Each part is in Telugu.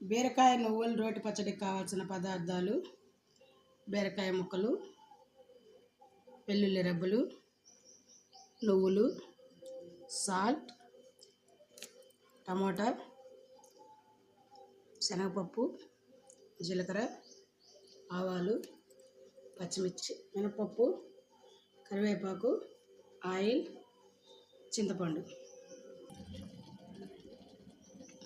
బీరకాయ నువ్వులు రోటి పచ్చడికి కావాల్సిన పదార్థాలు బీరకాయ ముక్కలు వెల్లుల్లి రెబ్బలు నువ్వులు సాల్ట్ టమోటా శనగపప్పు జీలకర్ర ఆవాలు పచ్చిమిర్చి మినపప్పు కరివేపాకు ఆయిల్ చింతపండు.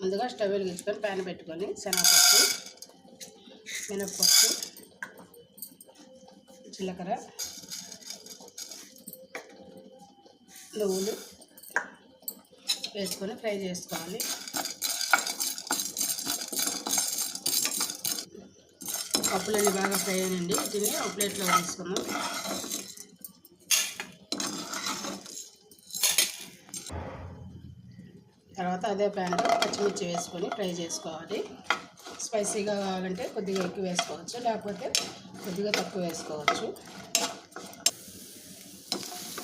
ముందుగా స్టవ్ వెలిగించుకొని ప్యాన్ పెట్టుకొని శనగపప్పు మినప్పప్పు జీలకర్ర నువ్వులు వేసుకొని ఫ్రై చేసుకోవాలి. పప్పులన్నీ బాగా ఫ్రై అయినండి దీన్ని ఒక ప్లేట్లో వేసుకున్నాం తర్వాత అదే ప్యాన్లో పచ్చిమిర్చి వేసుకొని ఫ్రై చేసుకోవాలి. స్పైసీగా కావాలంటే కొద్దిగా ఎక్కువ వేసుకోవచ్చు లేకపోతే కొద్దిగా తక్కువ వేసుకోవచ్చు.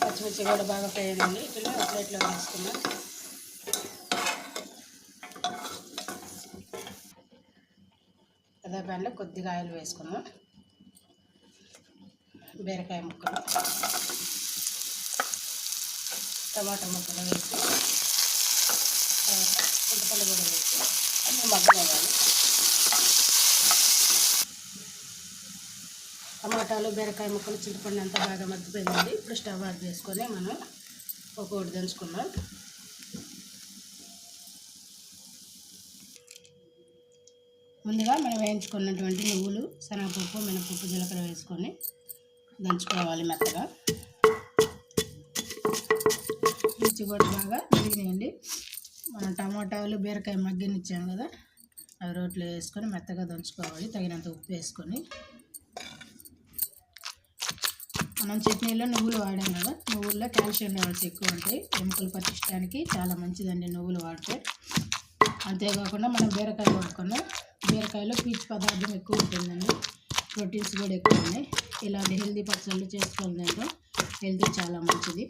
పచ్చిమిర్చి కూడా బాగా ఫ్రై అయ్యింది ఇట్లా ప్లేట్లో వేసుకున్నాం అదే ప్యాన్లో కొద్దిగా ఆయిల్ వేసుకున్నాం బీరకాయ ముక్కలు టమాటా ముక్కలు వేసి చింతపండు కూడా వేసి మగ్గనివ్వాలి టమాటాలు బీరకాయ ముక్కలు చింతపండు అంతా బాగా మగ్గిపోయిందండి ఇప్పుడు స్టవ్ ఆఫ్ చేసుకొని మనం ఒక్కొక్కటి దంచుకున్నాం ముందుగా మనం వేయించుకున్నటువంటి నువ్వులు శనగపప్పు మినపప్పు జీలకర్ర వేసుకొని దంచుకోవాలి మెత్తగా. మిర్చి కూడా బాగా వేగినాయండి మనం టమాటాలు బీరకాయ మగ్గనిచ్చాం కదా అవి రోట్లో వేసుకొని మెత్తగా దంచుకోవాలి. తగినంత ఉప్పు వేసుకొని మనం చట్నీలో నువ్వులు వాడాం కదా నువ్వుల్లో కాల్షియం లెవెల్స్ ఎక్కువ ఉంటాయి. ఎముకలు పట్టించడానికి చాలా మంచిదండి నువ్వులు వాడితే. అంతేకాకుండా మనం బీరకాయ వాడుకున్నాం బీరకాయలో పీచు పదార్థం ఎక్కువ ఉంటుందండి. ప్రోటీన్స్ కూడా ఎక్కువ ఉన్నాయి. ఇలాంటి హెల్దీ పచ్చళ్ళు చేసుకోవడం దాంట్లో హెల్తీ చాలా మంచిది.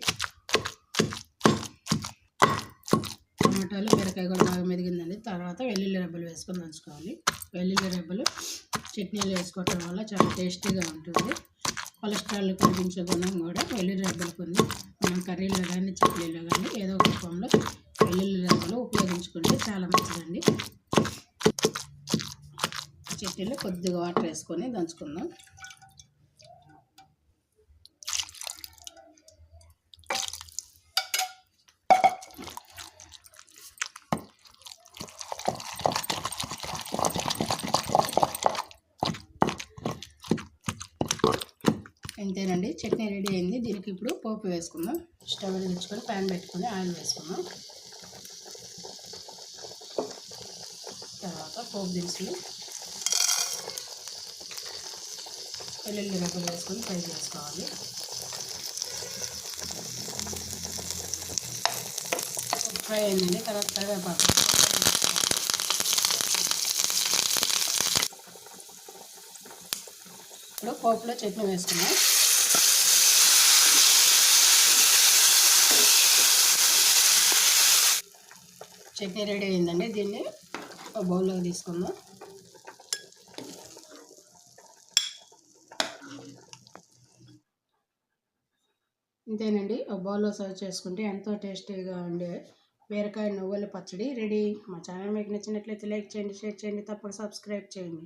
టమాటాలు బీరకాయ కూడా బాగా మెదిగిందండి. తర్వాత వెల్లుల్లి రెబ్బలు వేసుకొని దంచుకోవాలి. వెల్లుల్లి రెబ్బలు చట్నీలు వేసుకోవటం వల్ల చాలా టేస్టీగా ఉంటుంది. కొలెస్ట్రాల్ కలిగించే గుణం కూడా వెల్లుల్లి రెబ్బలకు ఉంది మనం కర్రీలో కానీ చట్నీలో కానీ ఏదో ఒక రూపంలో వెల్లుల్లి రెబ్బలు ఉపయోగించుకుంటే చాలా మంచిదండి. చట్నీలో కొద్దిగా వాటర్ వేసుకొని దంచుకుందాం. అంతేనండి చట్నీ రెడీ అయింది. దీనికి ఇప్పుడు పోపు వేసుకుందాం. స్టవ్ వెలిగించుకొని ప్యాన్ పెట్టుకొని ఆయిల్ వేసుకుందాం. తర్వాత పోపు దినుసులు వెల్లుల్లి రెబ్బలు వేసుకొని ఫ్రై చేసుకోవాలి. ఫ్రై అయిందండి. తర్వాత కరివేపాకు. ఇప్పుడు పోపులో చట్నీ వేసుకున్నాం చట్నీ రెడీ అయిందండి. దీన్ని ఒక బౌల్లోకి తీసుకుందాం. ఇంతేనండి. ఒక బౌల్లో సర్వ్ చేసుకుంటే ఎంతో టేస్టీగా ఉండే బీరకాయ నువ్వుల పచ్చడి రెడీ. మా ఛానల్ మీకు నచ్చినట్లయితే లైక్ చేయండి షేర్ చేయండి తప్పకుండా సబ్స్క్రైబ్ చేయండి.